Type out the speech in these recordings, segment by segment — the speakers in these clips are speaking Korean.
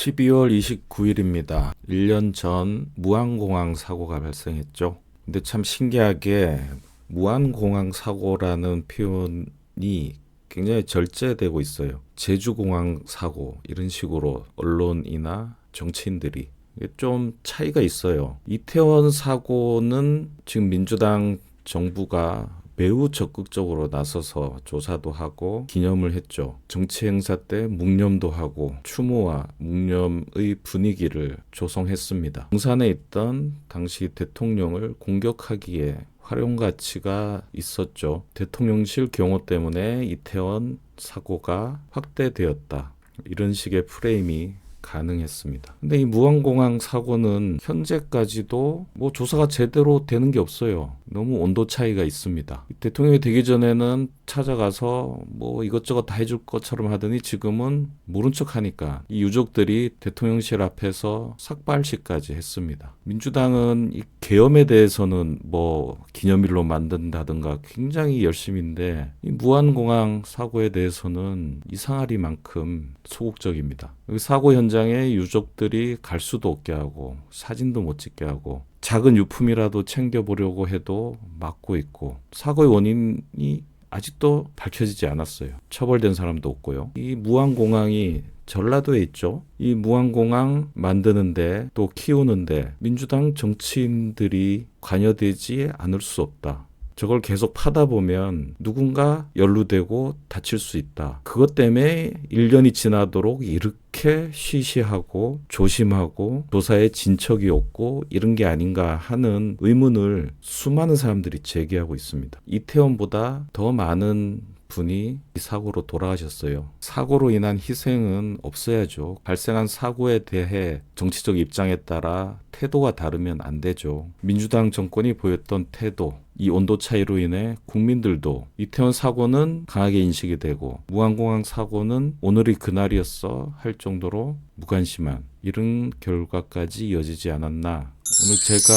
12월 29일입니다. 1년 전 무안공항 사고가 발생했죠. 근데 참 신기하게 무안공항 사고라는 표현이 굉장히 절제되고 있어요. 제주공항 사고 이런 식으로 언론이나 정치인들이 좀 차이가 있어요. 이태원 사고는 지금 민주당 정부가 매우 적극적으로 나서서 조사도 하고 기념을 했죠. 정치 행사 때 묵념도 하고 추모와 묵념의 분위기를 조성했습니다. 용산에 있던 당시 대통령을 공격하기에 활용 가치가 있었죠. 대통령실 경호 때문에 이태원 사고가 확대되었다. 이런 식의 프레임이 가능했습니다. 근데 이 무안공항 사고는 현재까지도 뭐 조사가 제대로 되는 게 없어요. 너무 온도 차이가 있습니다. 대통령이 되기 전에는 찾아가서 뭐 이것저것 다 해줄 것처럼 하더니 지금은 모른 척 하니까 이 유족들이 대통령실 앞에서 삭발식까지 했습니다. 민주당은 이 계엄에 대해서는 뭐 기념일로 만든다든가 굉장히 열심인데 이 무안공항 사고에 대해서는 이상하리만큼 소극적입니다. 사고 현 장에 유족들이 갈 수도 없게 하고 사진도 못 찍게 하고 작은 유품이라도 챙겨보려고 해도 막고 있고 사고의 원인이 아직도 밝혀지지 않았어요. 처벌된 사람도 없고요. 이 무안공항이 전라도에 있죠. 이 무안공항 만드는데 또 키우는데 민주당 정치인들이 관여되지 않을 수 없다. 저걸 계속 파다 보면 누군가 연루되고 다칠 수 있다. 그것 때문에 1년이 지나도록 이렇게 쉬쉬하고 조심하고 조사에 진척이 없고 이런 게 아닌가 하는 의문을 수많은 사람들이 제기하고 있습니다. 이태원보다 더 많은 분이 이 사고로 돌아가셨어요. 사고로 인한 희생은 없어야죠. 발생한 사고에 대해 정치적 입장에 따라 태도가 다르면 안 되죠. 민주당 정권이 보였던 태도, 이 온도 차이로 인해 국민들도 이태원 사고는 강하게 인식이 되고 무안공항 사고는 오늘이 그날이었어 할 정도로 무관심한 이런 결과까지 이어지지 않았나. 오늘 제가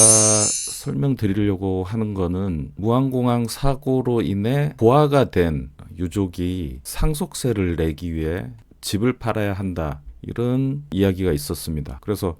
설명드리려고 하는 거는 무안공항 사고로 인해 부하가 된 유족이 상속세를 내기 위해 집을 팔아야 한다. 이런 이야기가 있었습니다. 그래서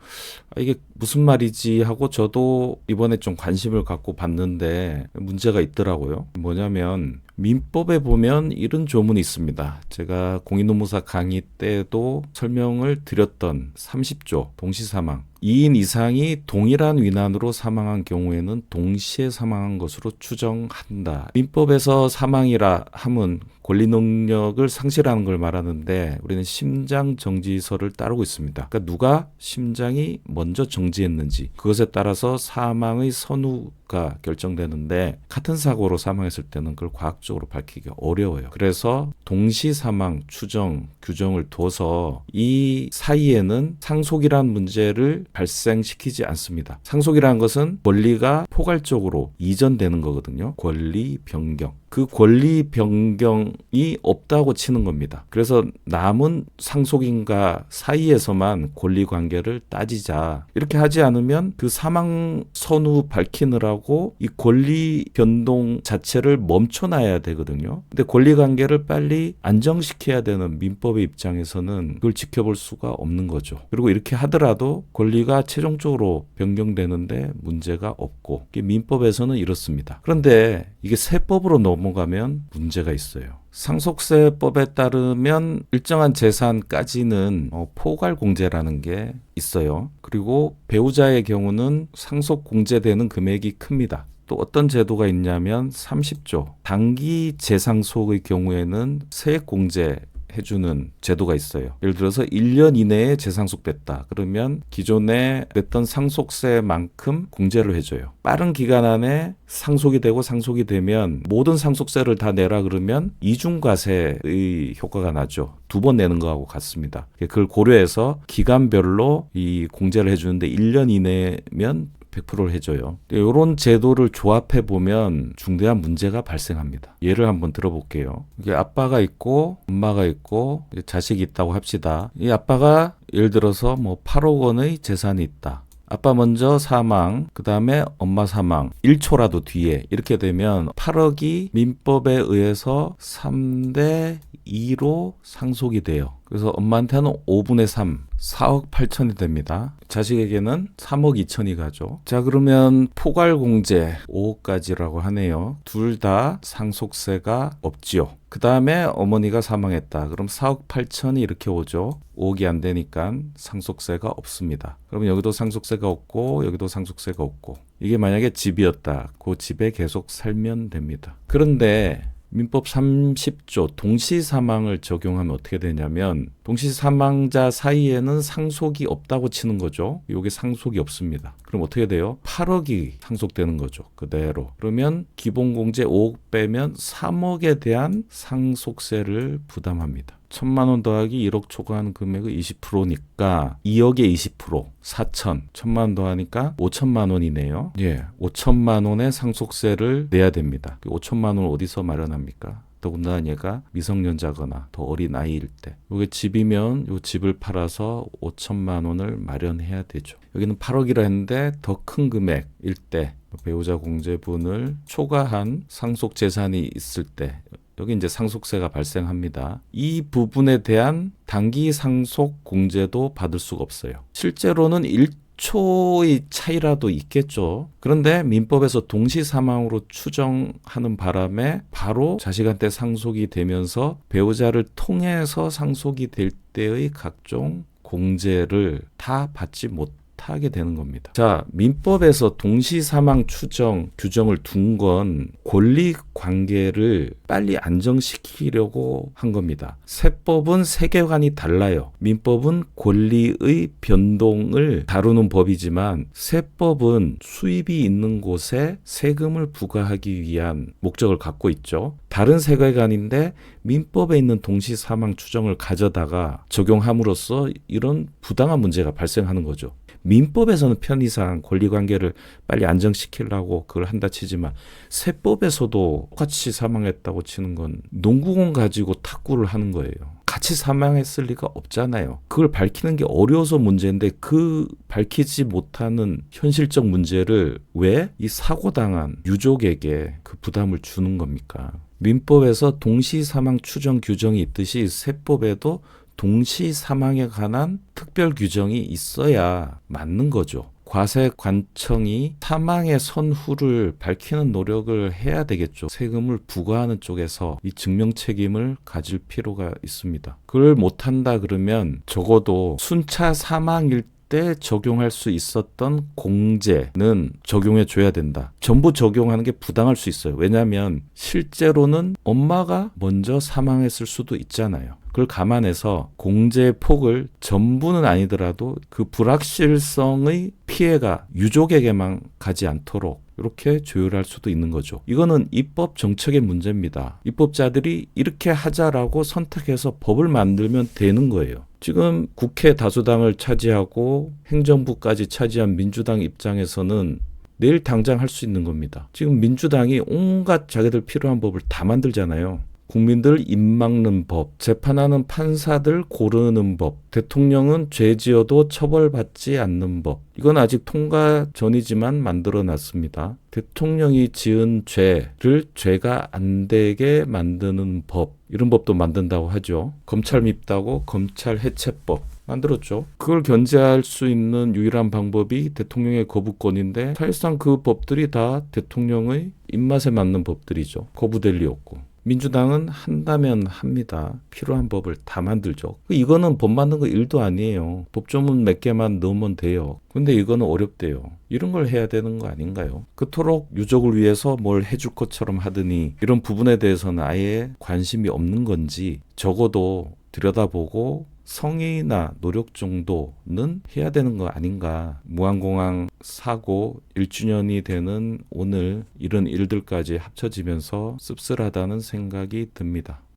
아, 이게 무슨 말이지 하고 저도 이번에 좀 관심을 갖고 봤는데 문제가 있더라고요. 뭐냐면 민법에 보면 이런 조문이 있습니다. 제가 공인노무사 강의 때도 설명을 드렸던 30조 동시사망 2인 이상이 동일한 위난으로 사망한 경우에는 동시에 사망한 것으로 추정한다. 민법에서 사망이라 함은 권리 능력을 상실하는 걸 말하는데 우리는 심장 정지서를 따르고 있습니다. 그러니까 누가 심장이 먼저 정지했는지 그것에 따라서 사망의 선우가 결정되는데 같은 사고로 사망했을 때는 그걸 과학적으로 밝히기 어려워요. 그래서 동시 사망 추정 규정을 둬서 이 사이에는 상속이란 문제를 발생시키지 않습니다. 상속이라는 것은 권리가 포괄적으로 이전되는 거거든요. 권리 변경. 그 권리 변경이 없다고 치는 겁니다. 그래서 남은 상속인과 사이에서만 권리 관계를 따지자. 이렇게 하지 않으면 그 사망 선우 밝히느라고 이 권리 변동 자체를 멈춰놔야 되거든요. 근데 권리 관계를 빨리 안정시켜야 되는 민법의 입장에서는 그걸 지켜볼 수가 없는 거죠. 그리고 이렇게 하더라도 권리가 최종적으로 변경되는데 문제가 없고 민법에서는 이렇습니다. 그런데 이게 세법으로 넘어 가면 문제가 있어요. 상속세법에 따르면 일정한 재산까지는 어, 포괄 공제라는 게 있어요. 그리고 배우자의 경우는 상속 공제되는 금액이 큽니다. 또 어떤 제도가 있냐면 30조 단기 재상속의 경우에는 세액 공제 해주는 제도가 있어요. 예를 들어서 1년 이내에 재상속됐다. 그러면 기존에 냈던 상속세만큼 공제를 해줘요. 빠른 기간 안에 상속이 되고 상속이 되면 모든 상속세를 다 내라 그러면 이중과세의 효과가 나죠. 두 번 내는 거하고 같습니다. 그걸 고려해서 기간별로 이 공제를 해주는데 1년 이내면 100%를 해줘요. 이런 제도를 조합해 보면 중대한 문제가 발생합니다. 예를 한번 들어볼게요. 이게 아빠가 있고 엄마가 있고 자식이 있다고 합시다. 이 아빠가 예를 들어서 뭐 8억 원의 재산이 있다. 아빠 먼저 사망, 그 다음에 엄마 사망, 1초라도 뒤에 이렇게 되면 8억이 민법에 의해서 3대 2로 상속이 돼요. 그래서 엄마한테는 5분의 3, 4억 8천이 됩니다. 자식에게는 3억 2천이 가죠. 자, 그러면 포괄공제 5억까지라고 하네요. 둘 다 상속세가 없지요. 그 다음에 어머니가 사망했다. 그럼 4억 8천이 이렇게 오죠. 5억이 안 되니까 상속세가 없습니다. 그러면 여기도 상속세가 없고 여기도 상속세가 없고 이게 만약에 집이었다. 그 집에 계속 살면 됩니다. 그런데 민법 30조 동시 사망을 적용하면 어떻게 되냐면 동시 사망자 사이에는 상속이 없다고 치는 거죠. 요게 상속이 없습니다. 그럼 어떻게 돼요? 8억이 상속되는 거죠. 그대로. 그러면 기본공제 5억 빼면 3억에 대한 상속세를 부담합니다. 천만 원 더하기 1억 초과하는 금액의 20%니까 2억에 20% 4천 천만 원 더하니까 5천만 원이네요. 예, 5천만 원의 상속세를 내야 됩니다. 그 5천만 원 어디서 마련합니까? 더군다나 얘가 미성년자거나 더 어린 아이일 때. 이게 집이면 이 집을 팔아서 5천만 원을 마련해야 되죠. 여기는 8억이라 했는데 더 큰 금액일 때 배우자 공제분을 초과한 상속 재산이 있을 때 여기 이제 상속세가 발생합니다. 이 부분에 대한 단기 상속 공제도 받을 수가 없어요. 실제로는 1 초의 차이라도 있겠죠. 그런데 민법에서 동시 사망으로 추정하는 바람에 바로 자식한테 상속이 되면서 배우자를 통해서 상속이 될 때의 각종 공제를 다 받지 못 하게 되는 겁니다. 자, 민법에서 동시 사망 추정 규정을 둔 건 권리 관계를 빨리 안정시키려고 한 겁니다. 세법은 세계관이 달라요. 민법은 권리의 변동을 다루는 법이지만 세법은 수입이 있는 곳에 세금을 부과하기 위한 목적을 갖고 있죠. 다른 세계관인데 민법에 있는 동시 사망 추정을 가져다가 적용함으로써 이런 부당한 문제가 발생하는 거죠. 민법에서는 편의상 권리관계를 빨리 안정시키려고 그걸 한다 치지만 세법에서도 똑같이 사망했다고 치는 건 농구공 가지고 탁구를 하는 거예요. 같이 사망했을 리가 없잖아요. 그걸 밝히는 게 어려워서 문제인데 그 밝히지 못하는 현실적 문제를 왜 이 사고당한 유족에게 그 부담을 주는 겁니까? 민법에서 동시 사망 추정 규정이 있듯이 세법에도 동시 사망에 관한 특별 규정이 있어야 맞는 거죠. 과세 관청이 사망의 선후를 밝히는 노력을 해야 되겠죠. 세금을 부과하는 쪽에서 이 증명 책임을 가질 필요가 있습니다. 그걸 못한다 그러면 적어도 순차 사망일 때 적용할 수 있었던 공제는 적용해 줘야 된다. 전부 적용하는 게 부당할 수 있어요. 왜냐하면 실제로는 엄마가 먼저 사망했을 수도 있잖아요. 그걸 감안해서 공제 폭을 전부는 아니더라도 그 불확실성의 피해가 유족에게만 가지 않도록 이렇게 조율할 수도 있는 거죠. 이거는 입법 정책의 문제입니다. 입법자들이 이렇게 하자라고 선택해서 법을 만들면 되는 거예요. 지금 국회 다수당을 차지하고 행정부까지 차지한 민주당 입장에서는 내일 당장 할 수 있는 겁니다. 지금 민주당이 온갖 자기들 필요한 법을 다 만들잖아요. 국민들 입 막는 법, 재판하는 판사들 고르는 법, 대통령은 죄 지어도 처벌받지 않는 법. 이건 아직 통과 전이지만 만들어 놨습니다. 대통령이 지은 죄를 죄가 안 되게 만드는 법. 이런 법도 만든다고 하죠. 검찰 밉다고 검찰 해체법. 만들었죠. 그걸 견제할 수 있는 유일한 방법이 대통령의 거부권인데 사실상 그 법들이 다 대통령의 입맛에 맞는 법들이죠. 거부될 리 없고. 민주당은 한다면 합니다. 필요한 법을 다 만들죠. 이거는 법 만든 거 일도 아니에요. 법조문 몇 개만 넣으면 돼요. 근데 이거는 어렵대요. 이런 걸 해야 되는 거 아닌가요? 그토록 유족을 위해서 뭘 해줄 것처럼 하더니 이런 부분에 대해서는 아예 관심이 없는 건지 적어도 들여다보고 성의나 노력 정도는 해야 되는 거 아닌가. 무한공항 사고 1주년이 되는 오늘 이런 일들까지 합쳐지면서 씁쓸하다는 생각이 듭니다.